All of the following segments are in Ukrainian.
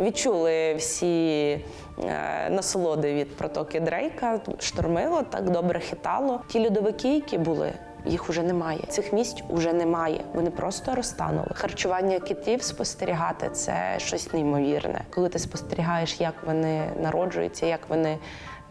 відчули всі е, насолоди від протоки Дрейка, штормило, так добре хитало. Ті льодовики, які були. Їх уже немає. Цих місць уже немає. Вони просто розтанули. Харчування китів спостерігати це щось неймовірне. Коли ти спостерігаєш, як вони народжуються, як вони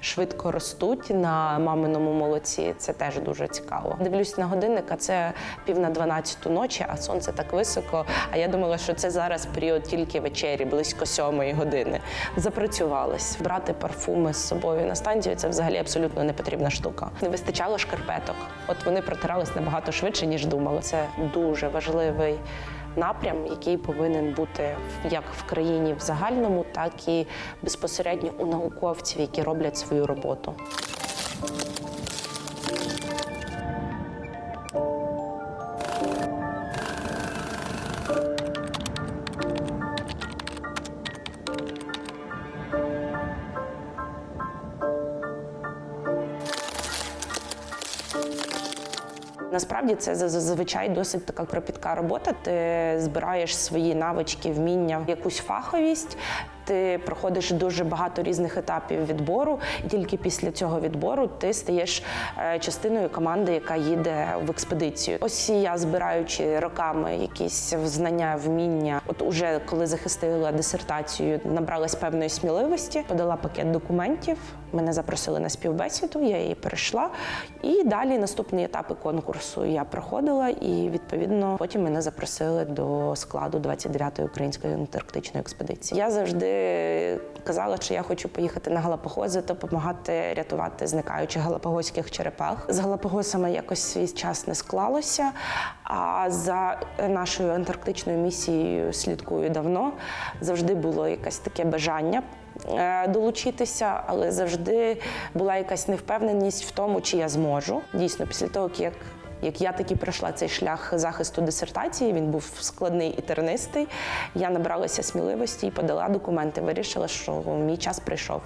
швидко ростуть на маминому молоці, це теж дуже цікаво. Дивлюсь на годинник, а це пів на 12 ночі, а сонце так високо. А я думала, що це зараз період тільки вечері, близько сьомої години. Запрацювалась. Брати парфуми з собою на станцію це взагалі абсолютно не потрібна штука. Не вистачало шкарпеток. От вони протирались набагато швидше, ніж думали. Це дуже важливий напрям, який повинен бути як в країні в загальному, так і безпосередньо у науковців, які роблять свою роботу. Насправді це за- зазвичай досить така кропітка робота. Ти збираєш свої навички, вміння, якусь фаховість. Ти проходиш дуже багато різних етапів відбору, і тільки після цього відбору ти стаєш е, частиною команди, яка їде в експедицію. Ось я збираючи роками якісь знання, вміння. От уже коли захистила дисертацію, набралась певної сміливості, подала пакет документів. Мене запросили на співбесіду, я її перейшла. І далі наступні етапи конкурсу я проходила, і відповідно потім мене запросили до складу 29-ї української антарктичної експедиції. Я завжди казала, що я хочу поїхати на Галапагоси, допомагати рятувати зникаючих галапагоських черепах. З Галапагосами якось свій час не склалося. А за нашою антарктичною місією слідкую давно. Завжди було якесь таке бажання е, долучитися, але завжди була якась невпевненість в тому, чи я зможу. Дійсно, після того, як як я таки пройшла цей шлях захисту дисертації, він був складний і тернистий. Я набралася сміливості і подала документи. Вирішила, що мій час прийшов.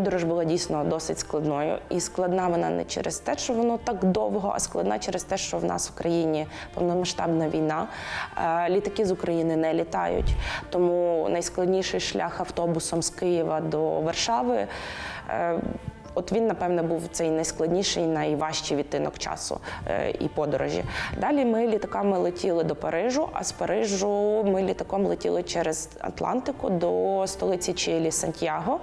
Подорож була дійсно досить складною, і складна вона не через те, що воно так довго, а складна через те, що в нас в країні повномасштабна війна. Е, Літаки з України не літають, тому найскладніший шлях автобусом з Києва до Варшави. От він, напевне, був цей найскладніший, найважчий відтинок часу е, і подорожі. Далі ми літаками летіли до Парижу, а з Парижу ми літаком летіли через Атлантику до столиці Чилі Сантьяго.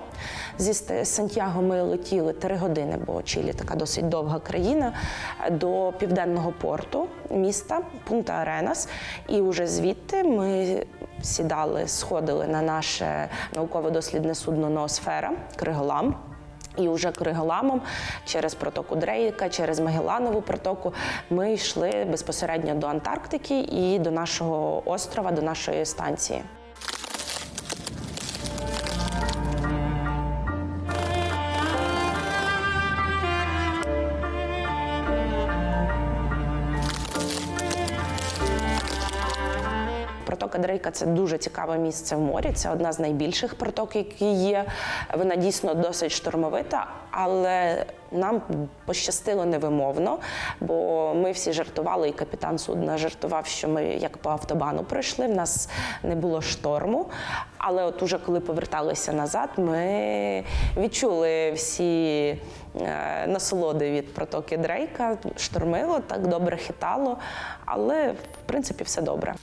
Зі Сантьяго ми летіли три години, бо Чилі така досить довга країна, до південного порту міста Пунта Аренас. І вже звідти ми сідали, сходили на наше науково-дослідне судно Ноосфера Криголам. І вже Криголамом через протоку Дрейка, через Магеланову протоку ми йшли безпосередньо до Антарктики і до нашого острова, до нашої станції. Протока це дуже цікаве місце в морі. Це одна з найбільших проток, які є. Вона дійсно досить штормовита, але нам пощастило невимовно, бо ми всі жартували, і капітан судна жартував, що ми як по автобану пройшли. В нас не було шторму. Але от уже коли поверталися назад, ми відчули всі е, насолоди від протоки Дрейка. Штормило, так добре хитало, але в принципі все добре.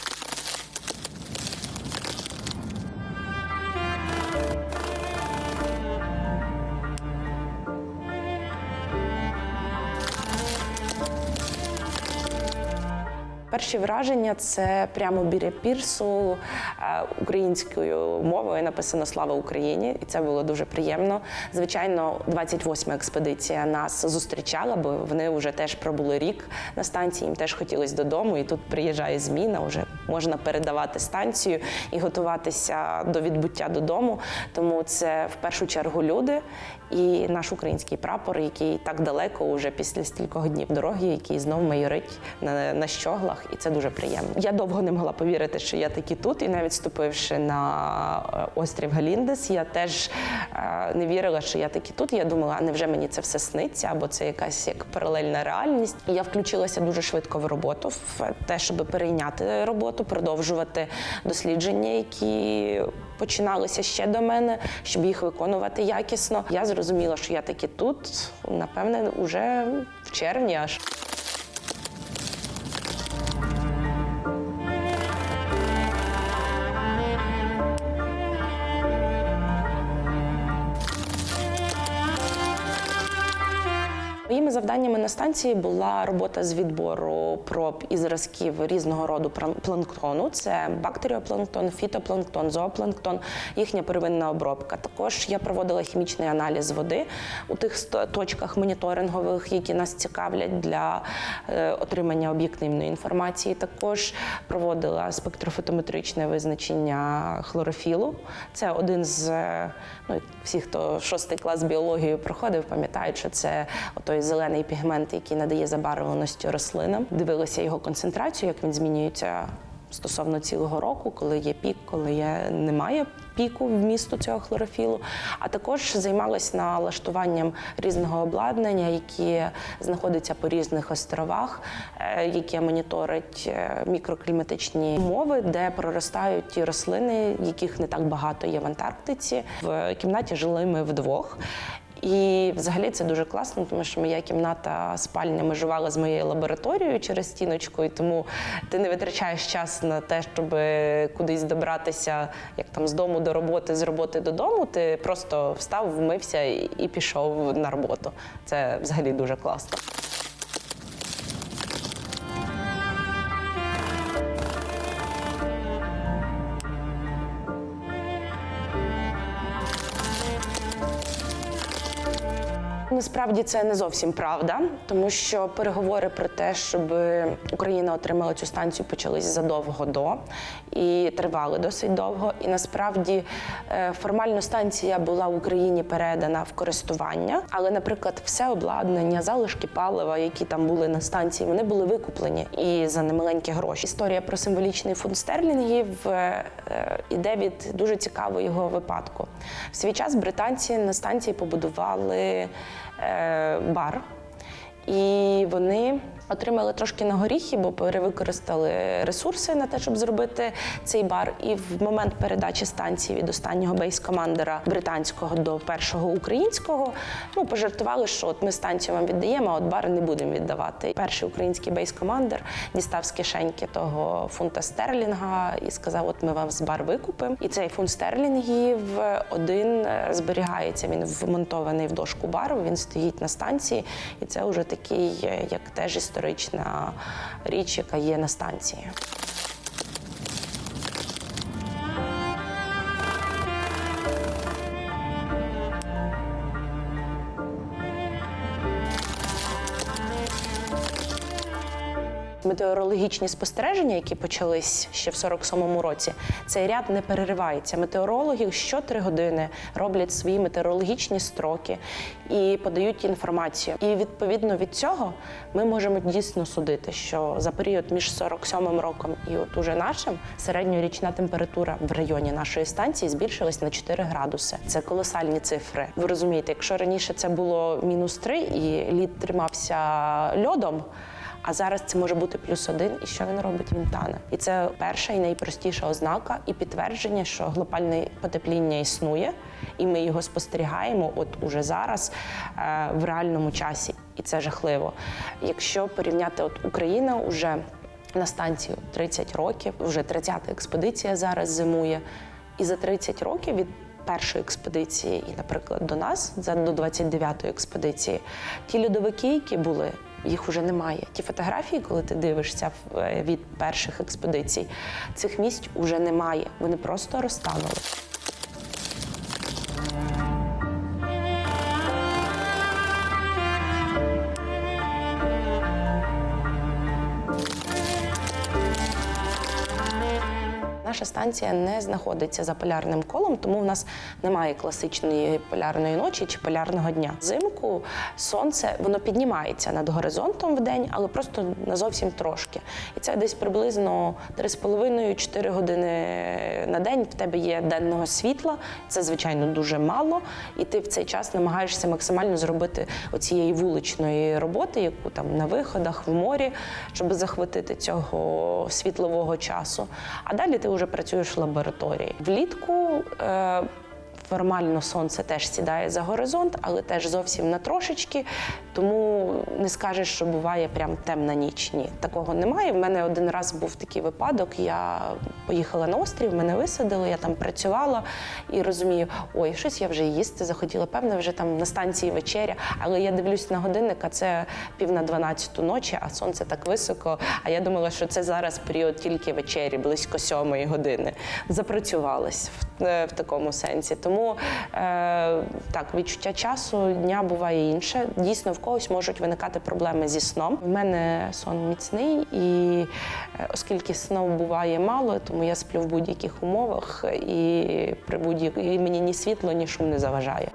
Перші враження це прямо біля пірсу е, українською мовою написано Слава Україні, і це було дуже приємно. Звичайно, 28-ма експедиція нас зустрічала, бо вони вже теж пробули рік на станції. Їм теж хотілося додому, і тут приїжджає зміна вже можна передавати станцію і готуватися до відбуття додому. Тому це в першу чергу люди і наш український прапор, який так далеко, уже після стількох днів дороги, який знов майорить на, на щоглах, і це дуже приємно. Я довго не могла повірити, що я таки тут, і навіть вступивши на е, острів Галіндес, я теж е, не вірила, що я таки тут. Я думала, а невже мені це все сниться, або це якась як паралельна реальність. Я включилася дуже швидко в роботу, в те, щоб перейняти роботу, продовжувати дослідження, які починалися ще до мене, щоб їх виконувати якісно. Я зрозуміла, що я таки тут, напевне, вже в червні аж. Моїми завданнями на станції була робота з відбору проб і зразків різного роду планктону. Це бактеріопланктон, фітопланктон, зоопланктон, їхня первинна обробка. Також я проводила хімічний аналіз води у тих точках моніторингових, які нас цікавлять для е, отримання об'єктивної інформації. Також проводила спектрофотометричне визначення хлорофілу. Це один з е, ну, всі, хто шостий клас біологію проходив, пам'ятають, що це той зелений пігмент, який надає забарвленості рослинам. Дивилася його концентрацію, як він змінюється стосовно цілого року, коли є пік, коли є, немає піку вмісту цього хлорофілу. А також займалась налаштуванням різного обладнання, яке знаходиться по різних островах, е, яке моніторить е, мікрокліматичні умови, де проростають ті рослини, яких не так багато є в Антарктиці. В кімнаті жили ми вдвох. І взагалі це дуже класно, тому що моя кімната спальня межувала з моєю лабораторією через стіночку, і тому ти не витрачаєш час на те, щоб кудись добратися, як там з дому до роботи, з роботи додому. Ти просто встав, вмився і пішов на роботу. Це взагалі дуже класно. Насправді це не зовсім правда, тому що переговори про те, щоб Україна отримала цю станцію, почались задовго до і тривали досить довго. І насправді е, формально станція була в Україні передана в користування, але, наприклад, все обладнання, залишки палива, які там були на станції, вони були викуплені і за немаленькі гроші. Історія про символічний фунт стерлінгів е, е, іде від дуже цікавого випадку. В свій час британці на станції побудували бар, і вони отримали трошки на горіхи, бо перевикористали ресурси на те, щоб зробити цей бар. І в момент передачі станції від останнього бейс-командера британського до першого українського ну пожартували, що от ми станцію вам віддаємо, а от бар не будемо віддавати. Перший український бейс-командер дістав з кишеньки того фунта стерлінга і сказав: От ми вам з бар викупимо. І цей фунт стерлінгів один е, зберігається. Він вмонтований в дошку бару. Він стоїть на станції, і це вже такий, е, як теж історична річ, яка є на станції. Метеорологічні спостереження, які почались ще в 47-му році, цей ряд не переривається. Метеорологи щотри години роблять свої метеорологічні строки і подають інформацію. І відповідно від цього ми можемо дійсно судити, що за період між 47-м роком і от уже нашим середньорічна температура в районі нашої станції збільшилась на 4 градуси. Це колосальні цифри. Ви розумієте, якщо раніше це було мінус 3 і лід тримався льодом. А зараз це може бути плюс один, і що він робить? Він тане. І це перша і найпростіша ознака і підтвердження, що глобальне потепління існує, і ми його спостерігаємо от уже зараз е, в реальному часі. І це жахливо. Якщо порівняти, от Україна уже на станцію 30 років, вже 30-та експедиція зараз зимує, і за 30 років від першої експедиції, і, наприклад, до нас за до 29-ї експедиції, ті льодовики, які були. Їх уже немає. Ті фотографії, коли ти дивишся е, від перших експедицій, цих місць уже немає. Вони просто розтанули. Станція не знаходиться за полярним колом, тому в нас немає класичної полярної ночі чи полярного дня. Взимку сонце воно піднімається над горизонтом в день, але просто на зовсім трошки. І це десь приблизно 3,5-4 години на день в тебе є денного світла. Це звичайно дуже мало, і ти в цей час намагаєшся максимально зробити оцієї вуличної роботи, яку там на виходах в морі, щоб захватити цього світлового часу. А далі ти вже працюєш в лабораторії. Влітку е, формально сонце теж сідає за горизонт, але теж зовсім на трошечки. Тому не скажеш, що буває прям темна ніч. Ні, такого немає. В мене один раз був такий випадок. Я поїхала на острів, мене висадили, я там працювала і розумію, ой, щось я вже їсти захотіла. Певне, вже там на станції вечеря. Але я дивлюсь на годинник, а це пів на 12 ночі, а сонце так високо. А я думала, що це зараз період тільки вечері, близько сьомої години. Запрацювалась в, е, в такому сенсі. Тому е, так, відчуття часу дня буває інше. Дійсно, в когось можуть виникати проблеми зі сном. У мене сон міцний, і е, оскільки сну буває мало, тому я сплю в будь-яких умовах, і при будь-якій мені ні світло, ні шум не заважає.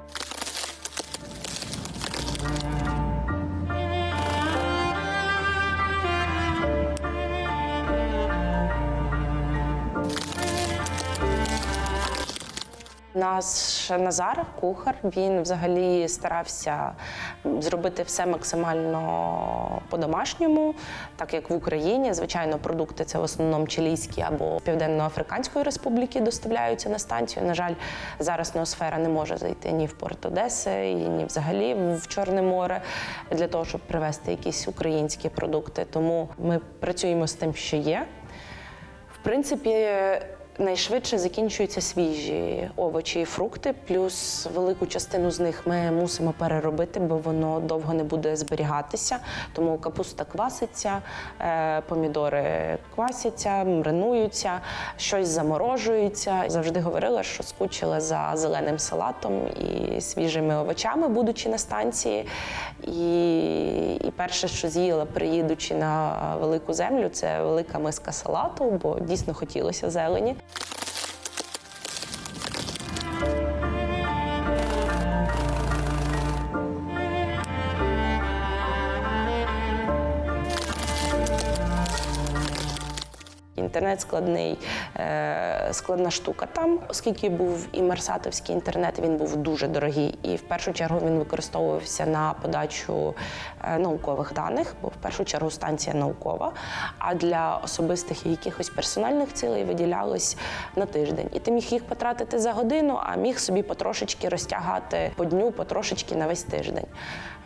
Наш Назар, кухар, він взагалі старався зробити все максимально по-домашньому, так як в Україні. Звичайно, продукти це в основному чилійські або Південно-Африканської республіки доставляються на станцію. На жаль, зараз неосфера не може зайти ні в порт Одеси, ні взагалі в Чорне море для того, щоб привезти якісь українські продукти. Тому ми працюємо з тим, що є. В принципі, найшвидше закінчуються свіжі овочі і фрукти, плюс велику частину з них ми мусимо переробити, бо воно довго не буде зберігатися. Тому капуста кваситься, е, помідори квасяться, маринуються, щось заморожується. Завжди говорила, що скучила за зеленим салатом і свіжими овочами, будучи на станції. І, і перше, що з'їла, приїдучи на велику землю, це велика миска салату, бо дійсно хотілося зелені. Інтернет складний, е, складна штука там, оскільки був і мерсатовський інтернет, він був дуже дорогий. І в першу чергу він використовувався на подачу е, наукових даних, бо в першу чергу станція наукова. А для особистих і якихось персональних цілей виділялось на тиждень. І ти міг їх потратити за годину, а міг собі потрошечки розтягати по дню, потрошечки на весь тиждень.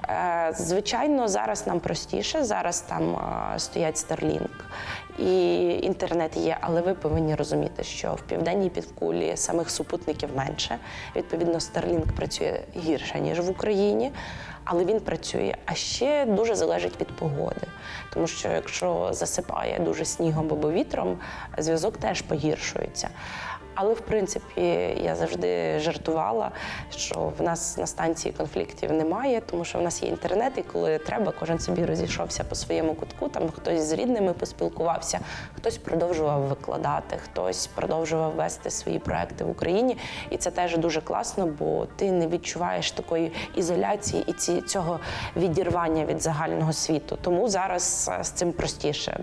Е, Звичайно, зараз нам простіше. Зараз там стоять Starlink і інтернет є, але ви повинні розуміти, що в південній півкулі самих супутників менше. Відповідно, Starlink працює гірше ніж в Україні, але він працює. А ще дуже залежить від погоди, тому що якщо засипає дуже снігом або вітром, зв'язок теж погіршується. Але в принципі я завжди жартувала, що в нас на станції конфліктів немає, тому що в нас є інтернет, і коли треба, кожен собі розійшовся по своєму кутку. Там хтось з рідними поспілкувався, хтось продовжував викладати, хтось продовжував вести свої проекти в Україні. І це теж дуже класно, бо ти не відчуваєш такої ізоляції і ці, цього відірвання від загального світу. Тому зараз е, з цим простіше.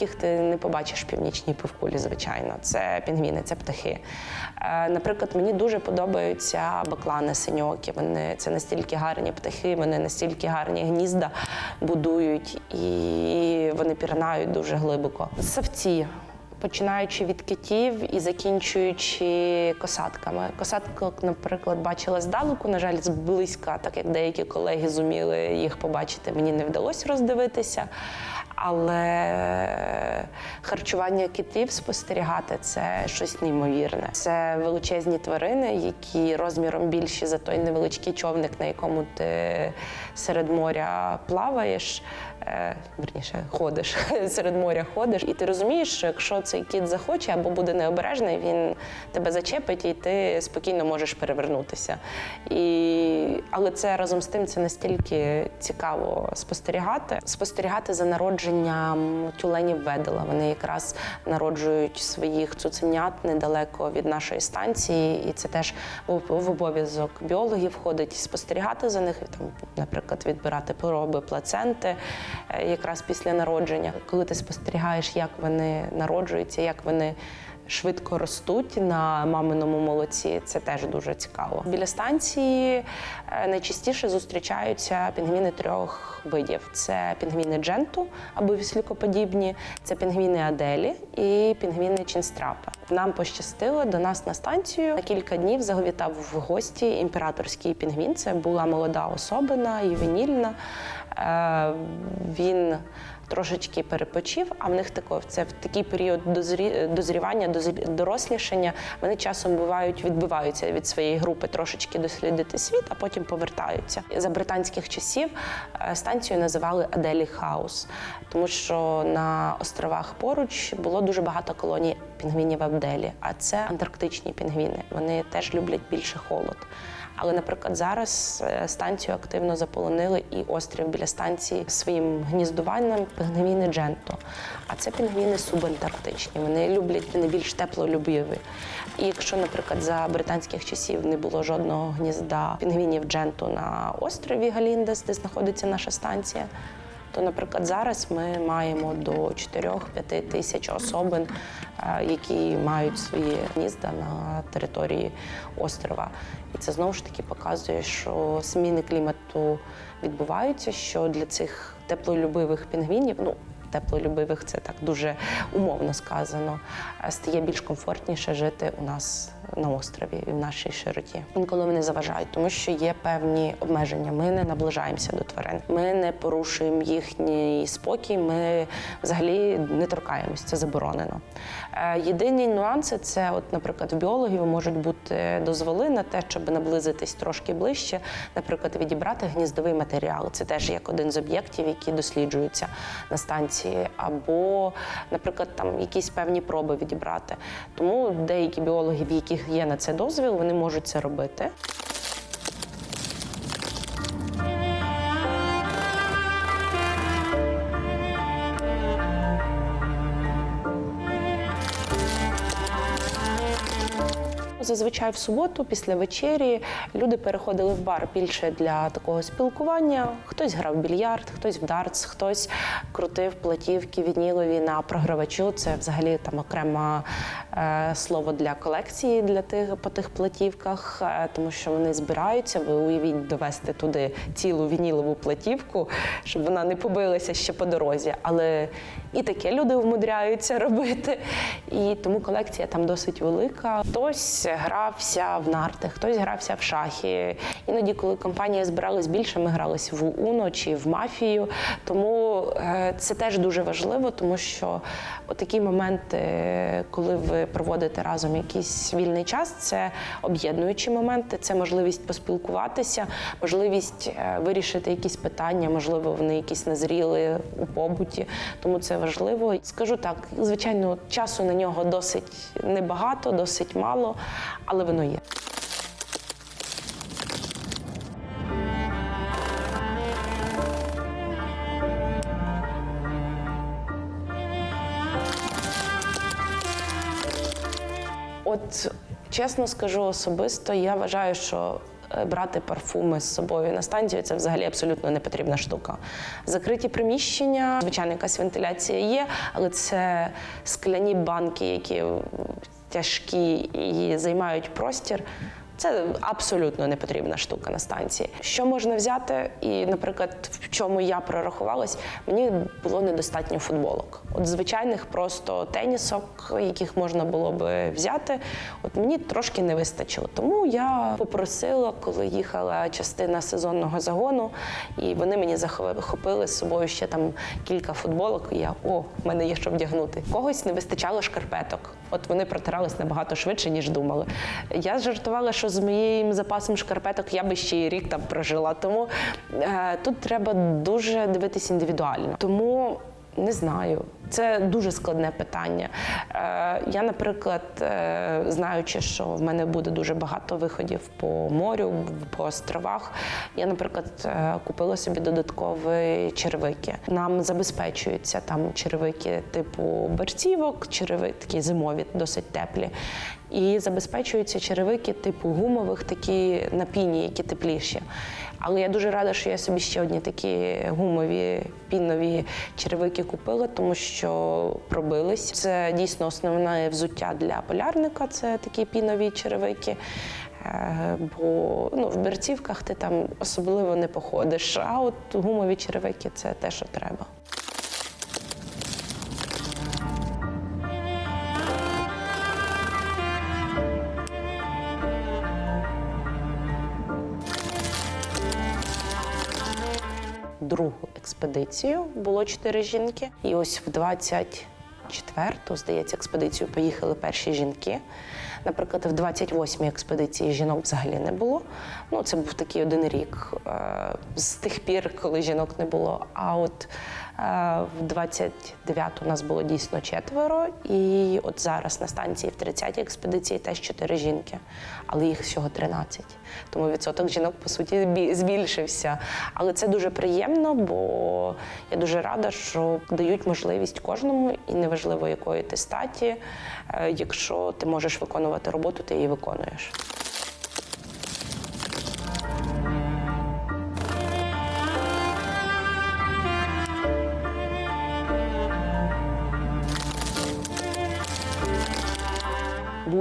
Яких ти не побачиш в північній півкулі, звичайно. Це пінгвіни, це птахи. Е, Наприклад, мені дуже подобаються баклани синьокі. Вони це настільки гарні птахи, вони настільки гарні гнізда будують і вони пірнають дуже глибоко. Савці. Починаючи від китів і закінчуючи косатками. Косаток, наприклад, бачила здалеку, на жаль, зблизька, так як деякі колеги зуміли їх побачити, мені не вдалося роздивитися. Але харчування китів спостерігати це щось неймовірне. Це величезні тварини, які розміром більші за той невеличкий човник, на якому ти серед моря плаваєш, е, верніше ходиш серед моря ходиш, і ти розумієш, що якщо цей кіт захоче або буде необережний, він тебе зачепить, і ти спокійно можеш перевернутися. І... Але це разом з тим це настільки цікаво спостерігати. Спостерігати за народженням тюленів ведела. Вони якраз народжують своїх цуценят недалеко від нашої станції, і це теж в в обов'язок біологів входить спостерігати за них, там, наприклад, відбирати пороби плаценти е, якраз після народження. Коли ти спостерігаєш, як вони народжуються, як вони швидко ростуть на маминому молоці. Це теж дуже цікаво. Біля станції е, найчастіше зустрічаються пінгвіни трьох видів: це пінгвіни дженту або віслюкоподібні, це пінгвіни Аделі і пінгвіни Чінстрапа. Нам пощастило до нас на станцію на кілька днів завітав в гості імператорський пінгвін. Це була молода особина, ювенільна. Е, Він трошечки перепочив, а в них тако, це в такий період дозрі, дозрівання, дозрі- дорослішання. Вони часом бувають, відбиваються від своєї групи трошечки дослідити світ, а потім повертаються. За британських часів е, станцію називали Аделі Хаус, тому що на островах поруч було дуже багато колоній пінгвінів Абделі, а це антарктичні пінгвіни. Вони теж люблять більше холод. Але, наприклад, зараз е, станцію активно заполонили і острів біля станції своїм гніздуванням пінгвіни Дженто. А це пінгвіни субантарктичні. Вони люблять вони більш теплолюбиві. І якщо, наприклад, за британських часів не було жодного гнізда пінгвінів Дженту на острові Галіндес, де знаходиться наша станція. То, наприклад, зараз ми маємо до 4-5 тисяч особин, е, які мають свої гнізда на території острова. І це знову ж таки показує, що зміни клімату відбуваються, що для цих теплолюбивих пінгвінів, ну теплолюбивих це так дуже умовно сказано, стає більш комфортніше жити у нас на острові і в нашій широті. Інколи вони заважають, тому що є певні обмеження. Ми не наближаємося до тварин, ми не порушуємо їхній спокій. Ми взагалі не торкаємось, це заборонено. Е, Єдині нюанси це, от, наприклад, в біологів можуть бути дозволи на те, щоб наблизитись трошки ближче, наприклад, відібрати гніздовий матеріал. Це теж як один з об'єктів, які досліджуються на станції, або, наприклад, там якісь певні проби відібрати. Тому деякі біологи, в яких є на це дозвіл, вони можуть це робити. Зазвичай в суботу, після вечері, люди переходили в бар більше для такого спілкування. Хтось грав в більярд, хтось в дартс, хтось крутив платівки вінілові на програвачу. Це взагалі там окреме слово для колекції для тих по тих платівках, е, тому що вони збираються. Ви уявіть довести туди цілу вінілову платівку, щоб вона не побилася ще по дорозі. Але і таке люди вмудряються робити. І тому колекція там досить велика. Хтось грався в нарти, хтось грався в шахи. Іноді, коли компанія збиралась більше, ми гралися в Уно чи в мафію. Тому е, це теж дуже важливо, тому що такі моменти, коли ви проводите разом якийсь вільний час, це об'єднуючі моменти, це можливість поспілкуватися, можливість е, вирішити якісь питання, можливо, вони якісь назріли у побуті. Тому це важливо. Скажу так, звичайно, часу на нього досить небагато, досить мало, але воно є. От чесно скажу особисто, я вважаю, що е, брати парфуми з собою на станцію це взагалі абсолютно не потрібна штука. Закриті приміщення, звичайно, якась вентиляція є, але це скляні банки, які тяжкі і займають простір. Це абсолютно не потрібна штука на станції. Що можна взяти? І, наприклад, в чому я прорахувалась, мені було недостатньо футболок. От звичайних просто тенісок, яких можна було би взяти, от мені трошки не вистачило. Тому я попросила, коли їхала частина сезонного загону, і вони мені захопили з собою ще там кілька футболок. І я о, в мене є що вдягнути. Когось не вистачало шкарпеток. От вони протирались набагато швидше, ніж думали. Я жартувала, що з моїм запасом шкарпеток я би ще й рік там прожила. Тому е, тут треба дуже дивитись індивідуально. Тому Не знаю. Це дуже складне питання. Е, я, наприклад, е, знаючи, що в мене буде дуже багато виходів по морю, по островах, я, наприклад, е, купила собі додаткові черевики. Нам забезпечуються там черевики типу берцівок, черевики такі зимові, досить теплі. І забезпечуються черевики типу гумових, такі на піні, які тепліші. Але я дуже рада, що я собі ще одні такі гумові пінові черевики купила, тому що пробились. Це дійсно основне взуття для полярника. Це такі пінові черевики. Е, Бо ну, в берцівках ти там особливо не походиш. А от гумові черевики це те, що треба. Другу експедицію було чотири жінки. І ось в 24-ту, здається, експедицію поїхали перші жінки. Наприклад, в 28-й експедиції жінок взагалі не було. Ну, це був такий один рік е, з тих пір, коли жінок не було. А от в 29-ту у нас було дійсно четверо, і от зараз на станції в 30-й експедиції теж чотири жінки, але їх всього 13. Тому відсоток жінок по суті збільшився. Але це дуже приємно, бо я дуже рада, що дають можливість кожному, і неважливо якої ти статі. е, Якщо ти можеш виконувати роботу, ти її виконуєш.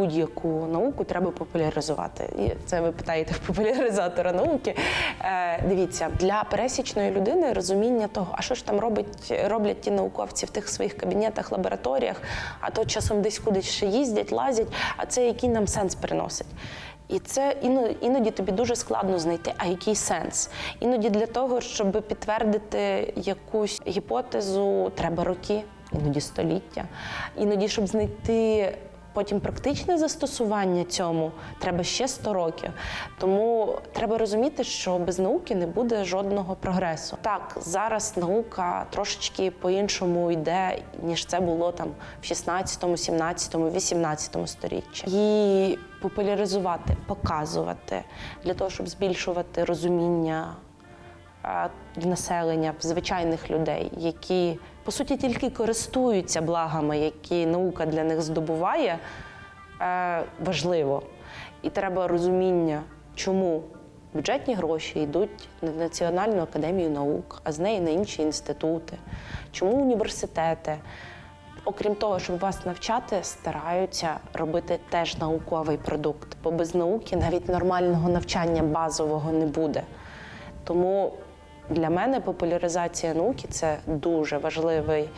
Будь-яку науку треба популяризувати. І це ви питаєте в популяризатора науки. Е, дивіться, для пересічної людини розуміння того, а що ж там робить, роблять ті науковці в тих своїх кабінетах, лабораторіях, а то часом десь кудись ще їздять, лазять, а це який нам сенс приносить. І це іноді, іноді тобі дуже складно знайти, а який сенс. Іноді для того, щоб підтвердити якусь гіпотезу, треба роки, іноді століття. Іноді, щоб знайти потім практичне застосування цьому, треба ще 100 років. Тому треба розуміти, що без науки не буде жодного прогресу. Так, зараз наука трошечки по-іншому йде, ніж це було там в 16, 17, 18 сторіччі. І популяризувати, показувати для того, щоб збільшувати розуміння в населення, в звичайних людей, які по суті тільки користуються благами, які наука для них здобуває, е, важливо. І треба розуміння, чому бюджетні гроші йдуть на Національну академію наук, а з неї на інші інститути, чому університети. Окрім того, щоб вас навчати, стараються робити теж науковий продукт, бо без науки навіть нормального навчання базового не буде. Тому для мене популяризація науки це дуже важливий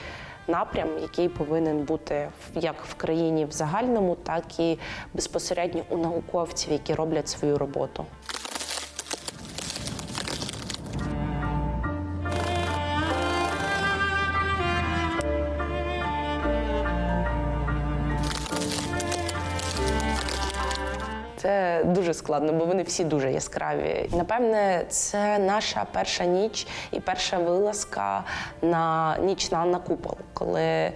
напрям, який повинен бути як в країні в загальному, так і безпосередньо у науковців, які роблять свою роботу. Складно, бо вони всі дуже яскраві. Напевне, це наша перша ніч і перша вилазка на ніч на, купол, коли е,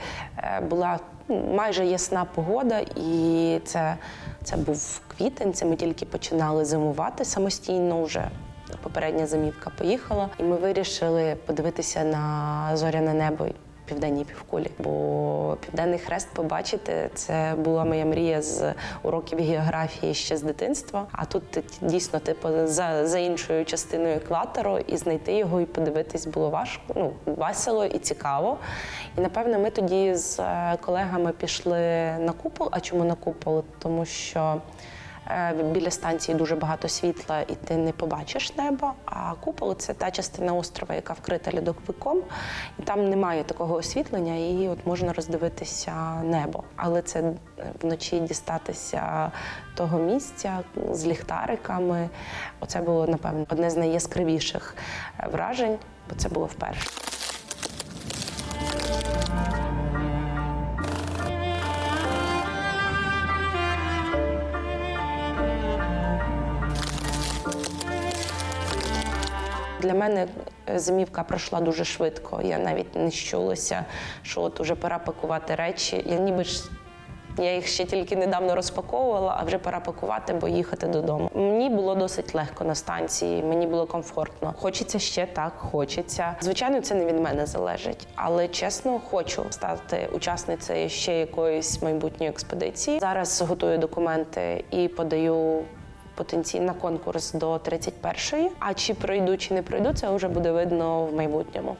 була ну, майже ясна погода, і це, це був квітень. Це ми тільки починали зимувати самостійно вже. Попередня зимівка поїхала, і ми вирішили подивитися на зоряне небо південній півкулі. Бо південний хрест побачити це була моя мрія з уроків географії ще з дитинства. А тут дійсно типу за, за іншою частиною екватору, і знайти його і подивитись було важко. Ну весело і цікаво. І напевно, ми тоді з е, колегами пішли на купол. А чому на купол? Тому що Біля станції дуже багато світла, і ти не побачиш неба. А купол це та частина острова, яка вкрита льодовиком, і там немає такого освітлення, і от можна роздивитися небо. Але це е, вночі дістатися того місця з ліхтариками. Оце було напевно одне з найяскравіших е, вражень, бо це було вперше. Для мене Зимівка пройшла дуже швидко. Я навіть не щулася, що от уже пора пакувати речі. Я ніби ж я їх ще тільки недавно розпаковувала, а вже пора пакувати, бо їхати додому. Мені було досить легко на станції, мені було комфортно. Хочеться ще так, хочеться. Звичайно, це не від мене залежить, але чесно, хочу стати учасницею ще якоїсь майбутньої експедиції. Зараз готую документи і подаю. Потенційно конкурс до 31-ї. А чи пройду, чи не пройду, це вже буде видно в майбутньому.